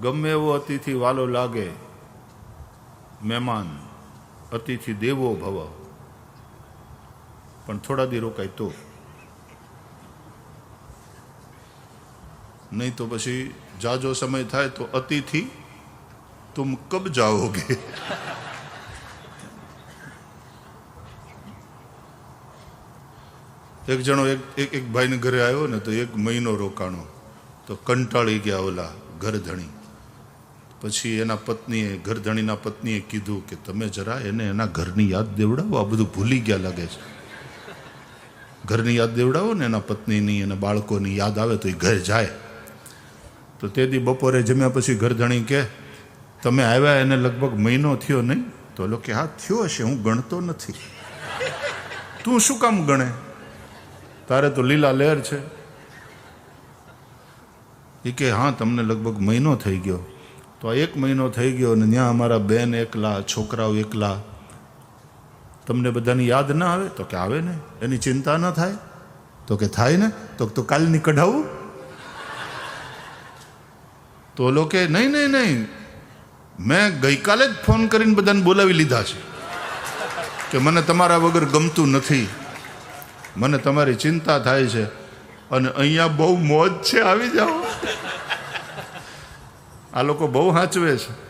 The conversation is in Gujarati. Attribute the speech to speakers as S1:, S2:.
S1: ગમે એવો અતિથિ વાલો લાગે, મહેમાન, અતિથિ દેવો ભવ. પણ થોડા દી રોકાય તો. નહીં તો પછી જાજો સમય થાય તો અતિથિ તુમ કબ જાઓગે? એક જણો એક એક ભાઈને ઘરે આવ્યો ને તો એક મહિનો રોકાણો. તો કંટાળી ગયા ઓલા ઘરધણી. પછી એના પત્નીએ, ઘરધણીના પત્નીએ કીધું કે તમે જરા એને એના ઘરની યાદ દેવડાવો. આ બધું ભૂલી ગયા લાગે છે. ઘરની યાદ દેવડાવો ને એના પત્નીની અને બાળકોની યાદ આવે તો એ ઘરે જાય. તો તે દી બપોરે જમ્યા પછી ઘરધણી કે તમે આવ્યા એને લગભગ મહિનો થયો નહીં? તો લો કે, હા, થયો હશે, હું ગણતો નથી. તું શું કામ ગણે? તારે તો લીલા લહેર છે. એ કે, હા, તમને લગભગ મહિનો થઈ ગયો. તો આ એક મહિનો થઈ ગયો અને ત્યાં અમારા બેન એકલા, છોકરાઓ એકલા. તમને બધાની યાદ ના આવે તો કે આવે ને, એની ચિંતા ન થાય. તો કે થાય ને, તો તો કાલની કઢાવું? તો ઓલો કે નહીં નહીં નહીં. મેં ગઈકાલે જ ફોન કરીને બધાને બોલાવી લીધા છે કે મને તમારા વગર ગમતું નથી. મને તમારી ચિંતા થાય છે અને અહીંયા બહુ મોજ છે. આવી જાઓ. આ લોકો બહુ સાચવે છે.